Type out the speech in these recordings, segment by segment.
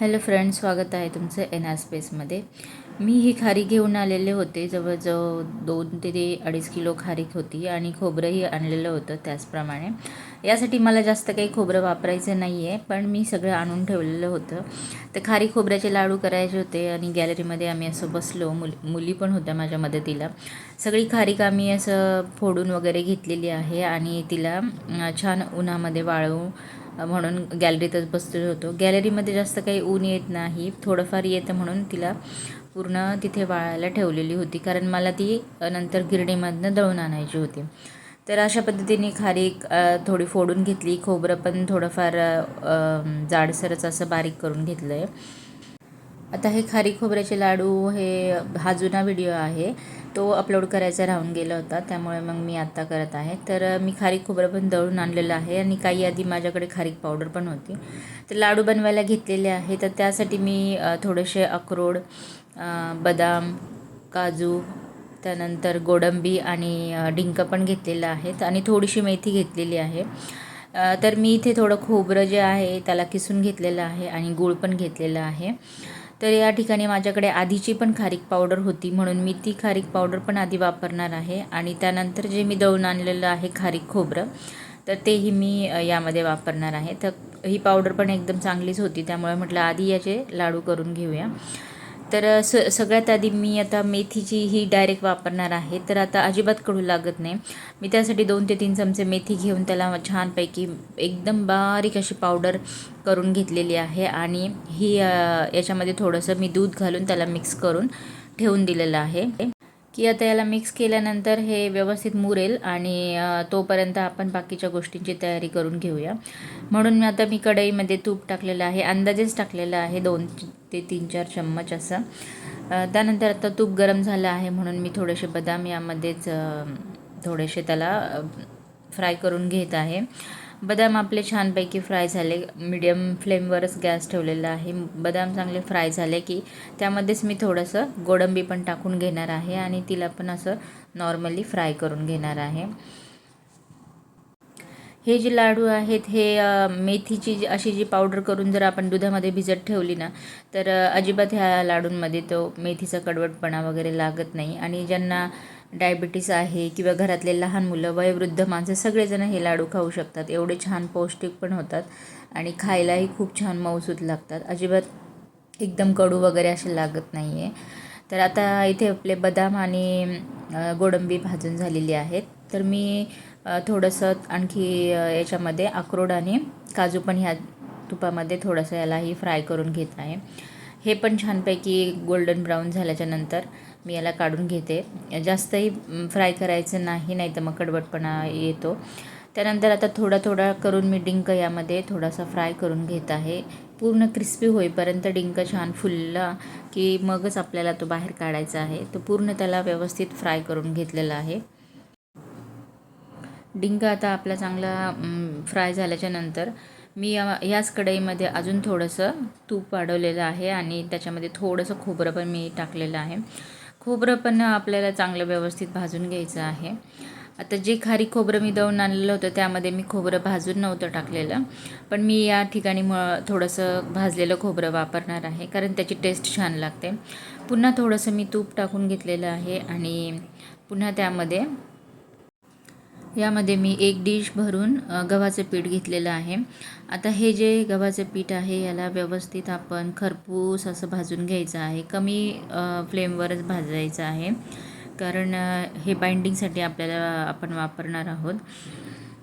Hello friends स्वागत आहे तुमचं एन आर स्पेसमध्ये. मी ही खारी घेऊन आलेले होते जवळजवळ दोन ते ते अडीच किलो खारीक होती आणि खोबरंही आणलेलं होतं त्याचप्रमाणे. यासाठी मला जास्त काही खोबरं वापरायचं नाही आहे पण मी सगळं आणून ठेवलेलं होतं. तर खारी खोबऱ्याचे लाडू करायचे होते आणि गॅलरीमध्ये आम्ही असं बसलो मुल मुली पण होत्या माझ्या मदतीला. सगळी खारीक आम्ही असं फोडून वगैरे घेतलेली आहे आणि तिला छान उन्हामध्ये वाळवून म्हणून गॅलरीतच बसलेलो होतो. गॅलरीमध्ये जास्त काही ऊन येत नाही. थोडंफार येतं म्हणून तिला पूर्ण तिथे वाळायला ठेवलेली होती. कारण मला ती नंतर गिरणीमधनं दळून आणायची होती. तर अशा पद्धतीने खारीक थोडी फोडून घेतली. खोबरं पण थोडंफार जाडसरच असं बारीक करून घेतलं आहे आता हे खारी खोबऱ्याचे लाडू हे हा जुना व्हिडिओ आहे. तो अपलोड करायचा राहून गेला होता त्यामुळे मग मी आत्ता करत आहे. तर मी खारीक खोबरं पण दळून आणलेलं आहे आणि काही आधी माझ्याकडे खारीक पावडर पण होती. तर लाडू बनवायला घेतलेले आहे तर त्यासाठी मी थोडेसे अक्रोड बदाम काजू त्यानंतर गोडंबी आणि डिंक पण घेतलेलं आहेत आणि थोडीशी मेथी घेतलेली आहे. तर मी इथे थोडं खोबरं जे आहे त्याला किसून घेतलेलं आहे आणि गूळ पण घेतलेलं आहे. तर या ठिकाणी माझ्याकडे आधीची पण खारीक पावडर होती म्हणून मी ती खारीक पावडर पण आधी वापरणार आहे. आणि त्यानंतर जे मी दळून आणलेलं आहे खारीक खोबरं तर तेही मी यामध्ये वापरणार आहे. तर ही पावडर पण एकदम चांगलीच होती त्यामुळे म्हटलं आधी याचे लाडू करून घेऊया. तर स सगळ्यात आधी मी आता मेथीची ही डायरेक्ट वापरणार आहे. तर आता अजिबात कडू लागत नाही. मी त्यासाठी दोन ते तीन चमचे मेथी घेऊन त्याला छानपैकी एकदम बारीक अशी पावडर करून घेतलेली आहे आणि ही याच्यामध्ये थोडंसं मी दूध घालून त्याला मिक्स करून ठेवून दिलेलं आहे. की आता याला मिक्स केल्यानंतर हे व्यवस्थित मुरेल आणि तोपर्यंत आपण बाकीच्या गोष्टींची तयारी करून घेऊया. म्हणून मी आता मी कढईमध्ये तूप टाकलेलं आहे अंदाजेच टाकलेलं आहे दोन ते तीन चार चम्मच असं. त्यानंतर आता तूप गरम झालं आहे म्हणून मी थोडेसे बदाम यामध्येच थोडेसे त्याला फ्राय करून घेत आहे. बदाम आपले छानपैकी फ्राय झाले. मीडियम फ्लेमवरच गॅस ठेवलेला आहे. बदाम चांगले फ्राय झाले की त्यामध्येच मी थोडंसं गोडंबी पण टाकून घेणार आहे आणि तिला पण असं नॉर्मली फ्राय करून घेणार आहे. हे जे लाडू आहेत हे मेथीची जी अशी जी पावडर करून जर आपण दुधामध्ये भिजत ठेवली ना तर अजिबात ह्या लाडूंमध्ये तो मेथीचा कडवटपणा वगैरे लागत नाही. आणि ज्यांना डायबिटीस आहे किंवा घरातले लहान मुलं वयोवृद्ध माणसं सगळेजण हे लाडू खाऊ शकतात. एवढे छान पौष्टिक पण होतात आणि खायलाही खूप छान मऊसूत लागतात. अजिबात एकदम कडू वगैरे असे लागत नाही आहे तर आता इथे आपले बदाम आणि गोडंबी भाजून झालेली आहेत. तर मी थोडंसं आणखी याच्यामध्ये अक्रोड आणि काजू पण ह्या तुपामध्ये थोडंसं यालाही फ्राय करून घेत आहे. हे पण छानपैकी गोल्डन ब्राऊन झाल्याच्यानंतर मी याला काढून घेते. जास्तही फ्राय करायचं नाही नाही तर मग कडवटपणा येतो. त्यानंतर आता थोडा थोडा करून मी डिंक यामध्ये थोडासा फ्राय करून घेत आहे. पूर्ण क्रिस्पी होईपर्यंत डिंक छान फुलला की मगच आपल्याला तो बाहेर काढायचा आहे. तो पूर्ण त्याला व्यवस्थित फ्राय करून घेतलेला आहे. डिंक आता आपला चांगला फ्राय झाल्याच्यानंतर मी या याच कढईमध्ये अजून थोडंसं तूप वाढवलेलं आहे आणि त्याच्यामध्ये थोडंसं खोबरं पण मी टाकलेलं आहे. खोबरं पण आपल्याला चांगलं व्यवस्थित भाजून घ्यायचं आहे. आता जे खारी खोबरं मी दळून आणलेलं होतं त्यामध्ये मी खोबरं भाजून नव्हतं टाकलेलं. पण मी या ठिकाणी म थोडंसं भाजलेलं खोबरं वापरणार आहे कारण त्याची टेस्ट छान लागते. पुन्हा थोडंसं मी तूप टाकून घेतलेलं आहे आणि पुन्हा त्यामध्ये यामध्ये मी एक डिश भरून गव्हाचं पीठ घेतलेलं आहे. आता हे जे गव्हाचं पीठ आहे याला व्यवस्थित आपण खरपूस असं भाजून घ्यायचं आहे. कमी फ्लेमवरच भाजायचं आहे. कारण हे बाइंडिंगसाठी आपल्याला आपण वापरणार आहोत.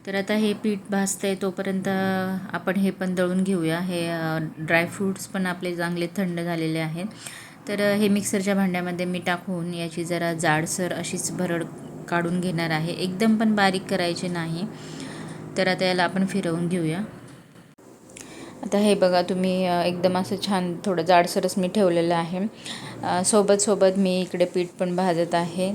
तर आता हे पीठ भाजतं आहे तोपर्यंत आपण हे पण दळून घेऊया. हे ड्रायफ्रूट्स पण आपले चांगले थंड झालेले आहेत. तर हे मिक्सरच्या भांड्यामध्ये मी टाकून याची जरा जाडसर अशीच भरड काढून घेणार आहे. एकदम पण बारीक करायचे नाही. तर आता याला आपण फिरवून घेऊया. आता हे बघा तुम्ही एकदम असं छान थोडं जाडसरच मी ठेवलेलं आहे. सोबत सोबत मी इकडे पीठ पण भाजत आहे.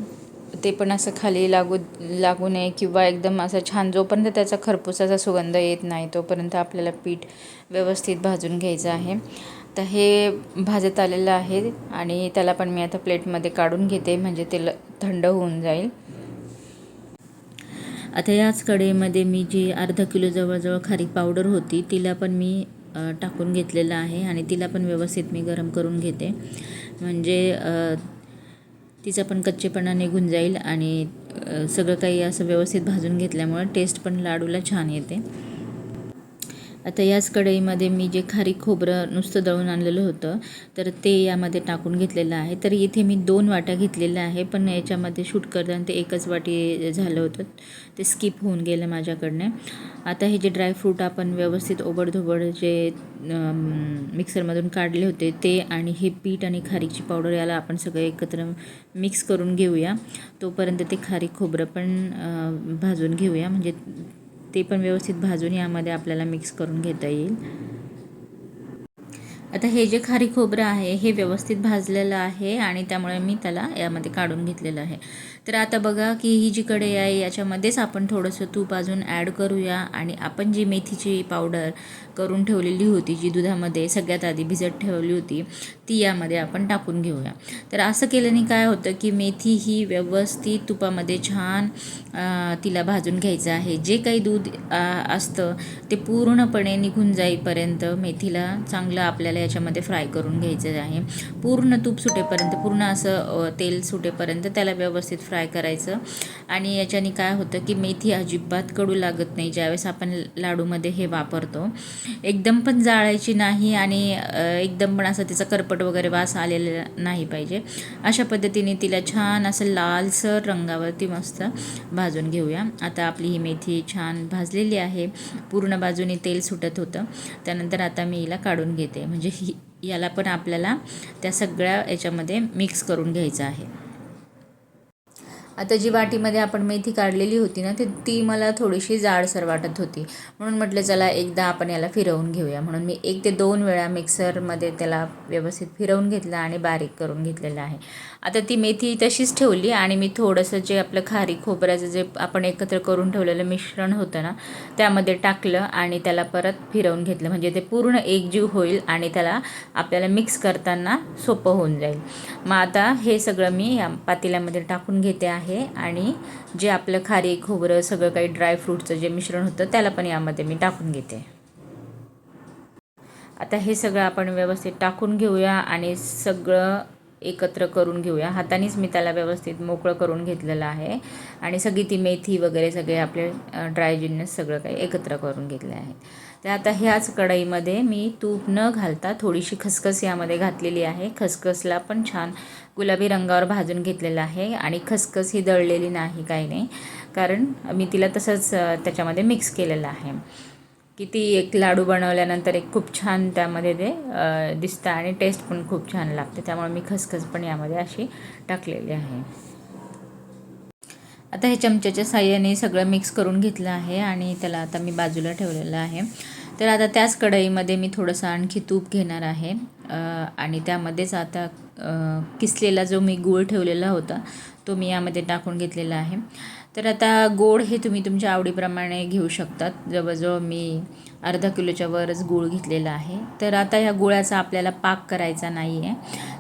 ते पण असं खाली लागू लागू नये किंवा एकदम असं छान जोपर्यंत त्याचा खरपूसाचा सुगंध येत नाही तोपर्यंत आपल्याला पीठ व्यवस्थित भाजून घ्यायचं आहे. तर हे भाजत आलेलं आहे आणि त्याला पण मी आता प्लेटमध्ये काढून घेते म्हणजे ते ल- थंड होऊन जाईल. आता याच कढईमध्ये मी जी अर्धा किलो जवळजवळ खारीक पावडर होती तिला पण मी टाकून घेतलेलं आहे आणि तिला पण व्यवस्थित मी गरम करून घेते. म्हणजे तिचा पण कच्चेपणा निघून जाईल आणि सगळं काही असं व्यवस्थित भाजून घेतल्यामुळे टेस्ट पण लाडूला छान येते. आता याच कढईमध्ये मी जे खारीक खोबरं नुसतं दळून आणलेलं होतं तर ते यामध्ये टाकून घेतलेलं आहे. तर इथे मी दोन वाट्या घेतलेल्या आहे पण याच्यामध्ये शूट करताना ते एकच वाटी झालं होतं. ते स्किप होऊन गेलं माझ्याकडनं. आता हे जे ड्रायफ्रूट आपण व्यवस्थित ओबडधोबड जे मिक्सरमधून काढले होते ते आणि हे पीठ आणि खारीकची पावडर याला आपण सगळं एकत्र मिक्स करून घेऊया. तोपर्यंत ते खारीक खोबरं पण भाजून घेऊया. म्हणजे ते पण व्यवस्थित भाजून यामध्ये आपल्याला मिक्स करून घेता येईल. आता हे जे खारी खोबरं आहे हे व्यवस्थित भाजलेलं आहे आणि त्यामुळे मी त्याला यामध्ये काढून घेतलेलं आहे. तर आता बघा की ही जी कढई आहे याच्यामध्येच आपण थोडंसं तूप अजून ॲड करूया आणि आपण जी मेथीची पावडर करून ठेवलेली होती जी दुधामध्ये सगळ्यात आधी भिजत ठेवली होती ती यामध्ये आपण टाकून घेऊया. तर असं केल्याने काय होतं की मेथी ही व्यवस्थित तुपामध्ये छान तिला भाजून घ्यायचं आहे. जे काही दूध असतं ते पूर्णपणे निघून जाईपर्यंत मेथीला चांगलं आपल्याला याच्यामध्ये फ्राय करून घ्यायचं आहे. पूर्ण तूप सुटेपर्यंत पूर्ण असं तेल सुटेपर्यंत त्याला व्यवस्थित फ्राय करायचं. आणि याच्याने काय होतं की मेथी अजिबात कडू लागत नाही ज्यावेळेस आपण लाडूमध्ये हे वापरतो. एकदम पण जाळायची नाही आणि एकदम पण असं तिचा करपट वगैरे वास आलेला नाही पाहिजे. अशा पद्धतीने तिला छान असं लालसर रंगावरती मस्त भाजून घेऊया. आता आपली ही मेथी छान भाजलेली आहे. पूर्ण बाजूने तेल सुटत होतं. त्यानंतर आता मी हिला काढून घेते. म्हणजे ही याला पण आपल्याला त्या सगळ्या याच्यामध्ये मिक्स करून घ्यायचं आहे. आता जी वाटीमध्ये आपण मेथी काढलेली होती ना ती ती मला थोडीशी जाडसर वाटत होती. म्हणून म्हटलं चला एकदा आपण याला फिरवून घेऊया. म्हणून मी एक ते दोन वेळा मिक्सरमध्ये त्याला व्यवस्थित फिरवून घेतलं आणि बारीक करून घेतलेलं आहे. आता ती मेथी तशीच ठेवली आणि मी थोडंसं जे आपलं खारी खोबऱ्याचं जे आपण एकत्र करून ठेवलेलं मिश्रण होतं ना त्यामध्ये टाकलं आणि त्याला परत फिरवून घेतलं. म्हणजे ते पूर्ण एकजीव होईल आणि त्याला आपल्याला मिक्स करताना सोपं होऊन जाईल. मग आता हे सगळं मी या पातेल्यामध्ये टाकून घेते आहे. आणि जे आपलं खारी खोबरं सगळं काही ड्रायफ्रूटचं जे मिश्रण होतं त्याला पण यामध्ये मी टाकून घेते. आता हे सगळं आपण व्यवस्थित टाकून घेऊया आणि सगळं एकत्र करून घेऊया. हातानेच मी त्याला व्यवस्थित मोकळं करून घेतलेलं आहे. आणि सगळी ती मेथी वगैरे सगळे आपले ड्राय जिन्नस सगळं काही एकत्र करून घेतले आहे तर आता ह्याच कढईमध्ये मी तूप न घालता थोडीशी खसखस यामध्ये घातलेली आहे. खसखसला पण छान गुलाबी रंगावर भाजून घेतलेलं आहे आणि खसखस ही दळलेली नाही काही नाही. कारण मी तिला तसंच त्याच्यामध्ये मिक्स केलेलं आहे. की ती एक लाडू बनवल्यानंतर एक खूप छान त्यामध्ये ते दिसतं आणि टेस्ट पण खूप छान लागते. त्यामुळे मी खसखस पण यामध्ये अशी टाकलेली आहे. आता हे चमच्याच्या साह्याने सगळं मिक्स करून घेतलं आहे आणि त्याला आता मी बाजूला ठेवलेलं आहे. तर आता त्याच कढईमध्ये मी थोडंसं आणखी तूप घेणार आहे. आणि त्यामध्येच आता किसलेला जो मी गूळ ठेवलेला होता तो मी यामध्ये टाकून घेतलेला आहे. तर आता गोड हे तुम्ही तुमच्या आवडीप्रमाणे घेऊ शकतात. जवळजवळ मी अर्धा किलोच्या वरच गूळ घेतलेला आहे. तर आता ह्या गुळाचा आपल्याला पाक करायचा नाही आहे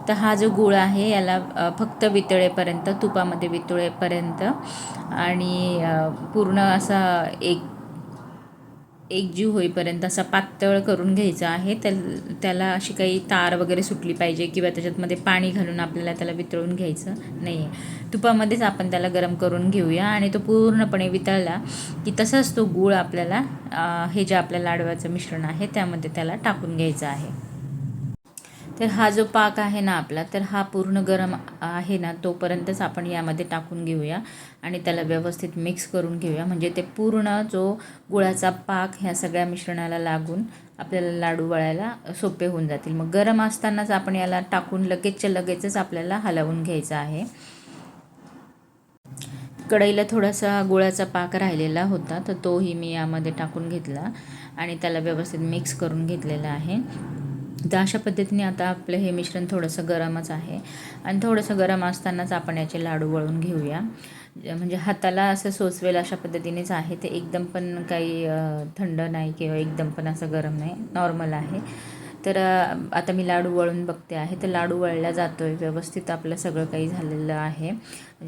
तर हा जो गूळ आहे याला फक्त वितळेपर्यंत तुपामध्ये वितळेपर्यंत आणि पूर्ण असा एक एकजीव होईपर्यंत असा पातळ करून घ्यायचा आहे. त्या त्याला अशी काही तार वगैरे सुटली पाहिजे किंवा त्याच्यातमध्ये पाणी घालून आपल्याला त्याला वितळून घ्यायचं नाही आहे तुपामध्येच आपण त्याला गरम करून घेऊया आणि तो पूर्णपणे वितळला की तसाच तो गूळ आपल्याला हे जे आपल्या लाडवाचं मिश्रण आहे त्यामध्ये त्याला टाकून घ्यायचं आहे. तर हा जो पाक आहे ना आपला तर हा पूर्ण गरम आहे ना तोपर्यंतच आपण यामध्ये टाकून घेऊया आणि त्याला व्यवस्थित मिक्स करून घेऊया. म्हणजे ते पूर्ण जो गुळाचा पाक ह्या सगळ्या मिश्रणाला लागून आपल्याला लाडू वळायला सोपे होऊन जातील. मग गरम असतानाच आपण याला टाकून लगेचच्या लगेचच आपल्याला हलवून घ्यायचं आहे. कढईला थोडासा गुळाचा पाक राहिलेला होता तर तोही मी यामध्ये टाकून घेतला आणि त्याला व्यवस्थित मिक्स करून घेतलेला आहे. तर अशा पद्धतीने आता आपलं हे मिश्रण थोडंसं गरमच आहे. आणि थोडंसं गरम असतानाच आपण याचे लाडू वळून घेऊया. म्हणजे हाताला असं सोचवेल अशा पद्धतीनेच आहे. ते एकदम पण काही थंड नाही किंवा एकदम पण असं गरम नाही. नॉर्मल आहे. तर आता मी लाडू वळून बघते आहे. तर लाडू वळला जातो आहे व्यवस्थित आपलं सगळं काही झालेलं आहे.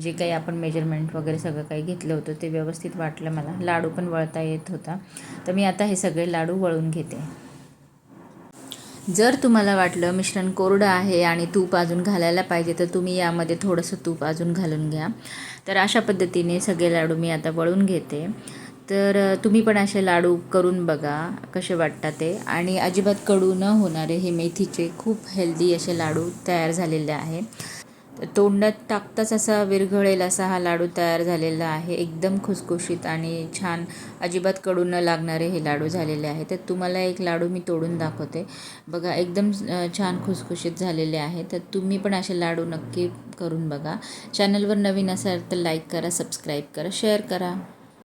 जे काही आपण मेजरमेंट वगैरे सगळं काही घेतलं होतं ते व्यवस्थित वाटलं मला. लाडू पण वळता येत होता. तर मी आता हे सगळे लाडू वळून घेते. जर तुम्हाला वाटलं मिश्रण कोरडं आहे आणि तूप अजून घालायला पाहिजे तर तुम्ही यामध्ये थोडंसं तूप अजून घालून घ्या. तर अशा पद्धतीने सगळे लाडू मी आता वळून घेते. तर तुम्ही पण असे लाडू करून बघा कसे वाटतात ते. आणि अजिबात कडू न होणारे हे मेथीचे खूप हेल्दी असे लाडू तयार झालेले आहे तोंडात टाकताच असा विरघळेल असा हा लाडू तयार झालेला आहे. एकदम खुसखुशीत आणि छान अजिबात कडू न लागणारे हे लाडू झालेले आहे तर तुम्हाला एक लाडू मी तोडून दाखवते. बघा एकदम छान खुसखुशीत झालेले आहे तर तुम्ही पण असे लाडू नक्की करून बघा. चॅनलवर नवीन असाल तर लाईक करा सबस्क्राईब करा शेअर करा.